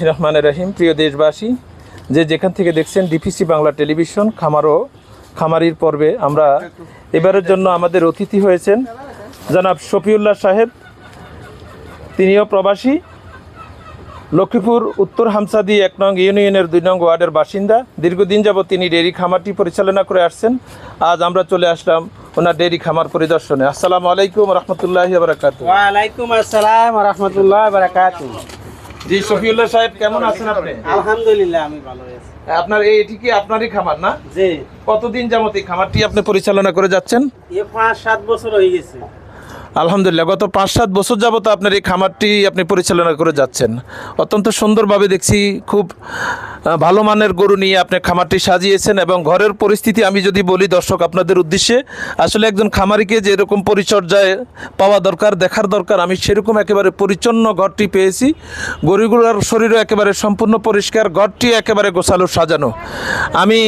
রহমান রাহিম, প্রিয় দেশবাসী, যে যেখান থেকে দেখছেন ডিপিসি বাংলা টেলিভিশন, খামারও, খামারির পর্বে আমরা এবারের জন্য আমাদের অতিথি হয়েছেন জনাব শফিউল্লাহ সাহেব। তিনিও প্রবাসী। লক্ষ্মীপুর, উত্তর হামসাদি, এক নং ইউনিয়নের দুই নং ওয়ার্ডের বাসিন্দা। দীর্ঘদিন যাবৎ তিনি ডেয়ারি খামারটি পরিচালনা করে আসছেন। আজ আমরা চলে আসলাম ওনার ডেয়ারি খামার পরিদর্শনে। আসসালামু আলাইকুম রহমতুল্লাহ বারাকাত আসসালাম রহমতুল্লাহ জি সফিউল্লাহ সাহেব কেমন আছেন আপনি? আলহামদুলিল্লাহ আমি ভালো আছি। আপনার এই এটি কি আপনারই খামার না? জি। কতদিন যাবত এই খামারটি আপনি পরিচালনা করে যাচ্ছেন? এ পাঁচ সাত বছর হয়ে গেছে। আলহামদুলিল্লাহ, গত পাঁচ সাত বছর যাবত আপনার এই খামারটি আপনি পরিচালনা করে যাচ্ছেন। অত্যন্ত সুন্দরভাবে দেখছি, খুব ভালো মানের গরু নিয়ে আপনি খামারটি সাজিয়েছেন এবং ঘরের পরিস্থিতি আমি যদি বলি দর্শক আপনাদের উদ্দেশ্যে, আসলে একজন খামারিকে যেরকম পরিচর্যায় পাওয়া দরকার, দেখার দরকার, আমি সেরকম একেবারে পরিচ্ছন্ন ঘরটি পেয়েছি। গরুগুলোর শরীরও একেবারে সম্পূর্ণ পরিষ্কার, ঘরটি একেবারে গোছালো, সাজানো। আমি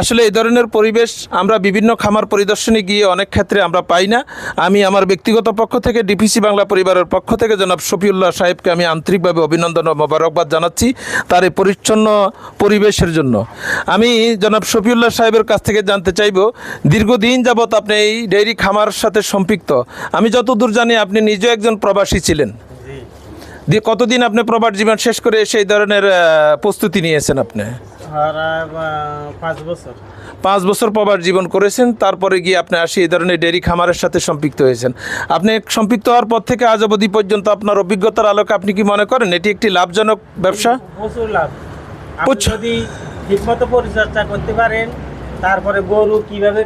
আসলে এই ধরনের পরিবেশ আমরা বিভিন্ন খামার পরিদর্শনে গিয়ে অনেক ক্ষেত্রে আমরা পাই না। আমি আমার ব্যক্তিগত পক্ষ থেকে ডিপিসি বাংলা পরিবারের পক্ষ থেকে জনাব শফিউল্লাহ সাহেবকে আমি আন্তরিকভাবে অভিনন্দন ও মোবারকবাদ জানাচ্ছি তার এই পরিচ্ছন্ন পরিবেশের জন্য। আমি জনাব শফিউল্লাহ সাহেবের কাছ থেকে জানতে চাইব দীর্ঘদিন যাবৎ আপনি এই ডেইরি খামার সাথে সম্পৃক্ত। আমি যতদূর জানি আপনি নিজেও একজন প্রবাসী ছিলেন। দিয়ে কতদিন আপনি প্রবাস জীবন শেষ করে সেই ধরনের প্রস্তুতি নিয়েছেন আপনি? পাঁচ বছর। পাঁচ বছর প্রবাস জীবন করেছেন তারপরে গিয়ে আপনি আসি এই ধরনের ডেরি খামারের সাথে সম্পৃক্ত হয়েছেন। আপনি সম্পৃক্ত হওয়ার পর থেকে আজ অবধি পর্যন্ত আপনার অভিজ্ঞতার আলোকে আপনি কি মনে করেন এটি একটি লাভজনক ব্যবসা? প্রচুর লাভ। যদি ঠিকমতো পরিচর্যা করতে পারেন তারপরে গরু কীভাবে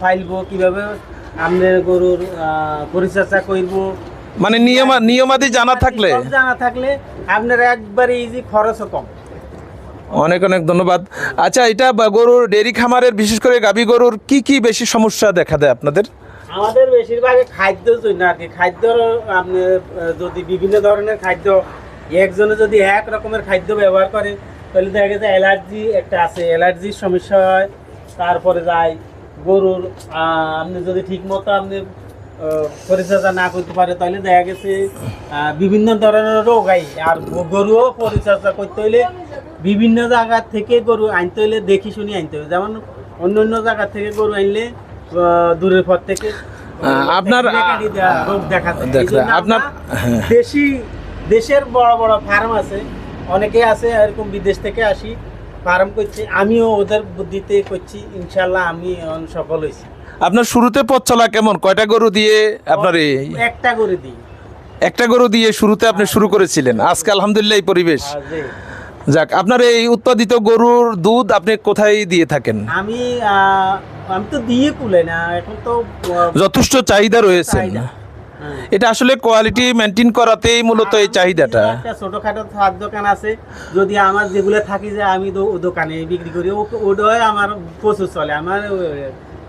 ফাইলবো কীভাবে আপনি গরুর পরিচর্যা করব। মানে নিয়ম নিয়মাদি জানা থাকলে? জানা থাকলে আপনার একবারে ইজি খরচও কম। অনেক অনেক ধন্যবাদ। আচ্ছা এটা গরুর ডেরি খামারের বিশেষ করে গাভী গরুর কি কি বেশি সমস্যা দেখা দেয় আপনাদের? আমাদের বেশিরভাগ খাদ্যর জন্য আর কি। খাদ্য আপনি যদি বিভিন্ন ধরনের খাদ্য, একজনে যদি এক রকমের খাদ্য ব্যবহার করে, তাহলে দেখা গেছে অ্যালার্জি একটা আছে। অ্যালার্জির সমস্যা হয়, তারপরে যায় গরুর আপনি যদি ঠিক মতো আপনি পরিচর্যা না করতে পারে, তাহলে দেখা গেছে বিভিন্ন ধরনের রোগ হয়। আর গরুও পরিচর্যা করতে হলে বিভিন্ন জায়গা থেকে গরু আনতে হলে দেখি শুনি আনতে হবে। যেমন অন্য অন্য জায়গা থেকে গরু আনলে দূরের পর থেকে আপনার- দেখা আপনার- হ্যাঁ। দেশি দেশের বড় বড় ফার্ম আছে অনেকে আছে এরকম বিদেশ থেকে আসি ফার্ম করছি আমিও ওদের বুদ্ধিতে করছি ইনশাল্লাহ আমি সফল হয়েছি। আপনার শুরুতে পথ চলা কেমন? কয়টা গরু দিয়ে আপনার একটা গরু দিই। একটা গরু দিয়ে শুরুতে আপনি শুরু করেছিলেন। আজকে আলহামদুলিল্লাহ এই পরিবেশ। যে যাক আপনার এই উৎপাদিত গরুর দুধ আপনি কোথায় দিয়ে থাকেন আমি আমি তো দিয়ে কুলে না এখন তো যথেষ্ট চাহিদা রয়েছে। হ্যাঁ। এটা আসলে কোয়ালিটি মেনটেন করাতেই মূলত এই চাহিদাটা একটা ছোটখাটো ছাদ দোকান আছে যদি আমার যেগুলো থাকি যে আমি তো ও দোকানে বিক্রি করি ওটাই আমার প্রচুর চলে আমার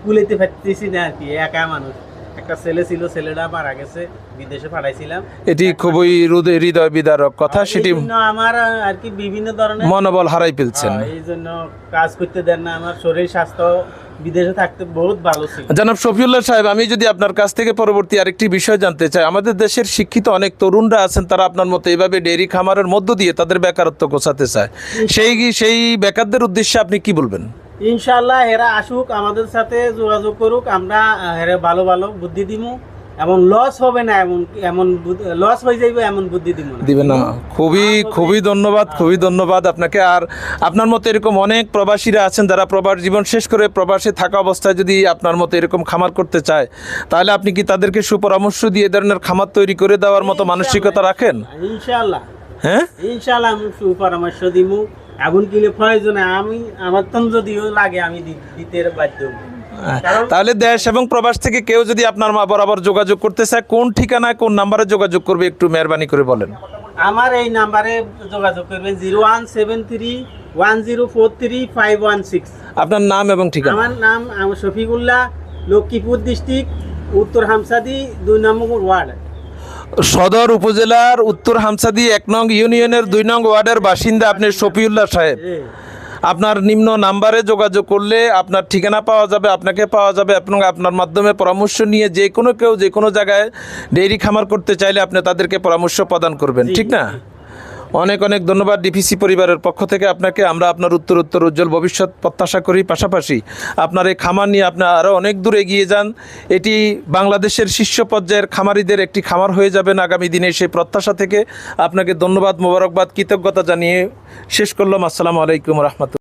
কুলেতে পারতেছি না আর কি একা মানুষ একটা ছেলে ছিল ছেলেটা মারা গেছে বিদেশে পাঠাইছিলাম। এটি খুবই হৃদয় বিদারক কথা সেটি আমার আর কি বিভিন্ন ধরনের মনোবল হারাই ফেলছেন। এই জন্য কাজ করতে দেন না আমার শরীর স্বাস্থ্য বিদেশে থাকতে বহুত ভালো ছিল। জনাব শফিউল্লাহ সাহেব আমি যদি আপনার কাছ থেকে পরবর্তী আরেকটি বিষয় জানতে চাই আমাদের দেশের শিক্ষিত অনেক তরুণরা আছেন তারা আপনার মতো এইভাবে ডেয়ারি খামারের মধ্য দিয়ে তাদের বেকারত্ব গোছাতে চায়। সেই সেই বেকারদের উদ্দেশ্যে আপনি কি বলবেন? ইনশাল্লাহ এরা আসুক আমাদের সাথে যোগাযোগ করুক আমরা আহ, এরা ভালো ভালো বুদ্ধি দিমু এমন লস হবে না এমন এমন লস হয়ে যাইবে এমন বুদ্ধি দিব না। দিবেন না। খুবই খুবই। ধন্যবাদ খুবই ধন্যবাদ আপনাকে। আর আপনার মতো এরকম অনেক প্রবাসীরা আছেন যারা প্রবাস জীবন শেষ করে প্রবাসে থাকা অবস্থায় যদি আপনার মতো এরকম খামার করতে চায় তাহলে আপনি কি তাদেরকে সুপরামর্শ দিয়ে এ ধরনের খামার তৈরি করে দেওয়ার মতো মানসিকতা রাখেন? ইনশাল্লাহ হ্যাঁ? ইনশাল্লাহ আমি সুপরামর্শ দিমু। এমন কিলে প্রয়োজনে আমি আমার তন যদিও লাগে আমি দিতে বাধ্য। তাহলে দেশ এবং প্রবাস থেকে কেউ যদি আপনার মা বরাবর যোগাযোগ করতে চায় কোন ঠিকানায় কোন নাম্বারে যোগাযোগ করবে একটু মেহরবানি করে বলেন? আমার এই নাম্বারে যোগাযোগ করবেন zero one seven three one zero four three five one six. আপনার নাম এবং ঠিকানা। আমার নাম শফিকুল্লাহ লক্ষ্মীপুর ডিস্ট্রিক্ট উত্তর হামসাদি দুই নম্বর ওয়ার্ড। সদর উপজেলার উত্তর হামসাদি এক নং ইউনিয়নের দুই নং ওয়ার্ডের বাসিন্দা আপনি শফিউল্লাহ সাহেব। আপনার নিম্ন নাম্বারে যোগাযোগ করলে আপনার ঠিকানা পাওয়া যাবে আপনাকে পাওয়া যাবে এবং আপনার মাধ্যমে পরামর্শ নিয়ে যে কোনো কেউ যে কোনো জায়গায় ডেইরি খামার করতে চাইলে আপনি তাদেরকে পরামর্শ প্রদান করবেন ঠিক না? অনেক অনেক ধন্যবাদ ডিপিসি পরিবারের পক্ষ থেকে আপনাকে। আমরা আপনার উত্তর উত্তর উজ্জ্বল ভবিষ্যৎ প্রত্যাশা করি। পাশাপাশি আপনার এই খামার নিয়ে আপনি আরও অনেক দূর এগিয়ে যান। এটি বাংলাদেশের শীর্ষ পর্যায়ের খামারিদের একটি খামার হয়ে যাবেন আগামী দিনে সেই প্রত্যাশা থেকে। আপনাকে ধন্যবাদ, মোবারকবাদ, কৃতজ্ঞতা জানিয়ে শেষ করলাম। আসসালামু আলাইকুম রহমতুল্লাহ।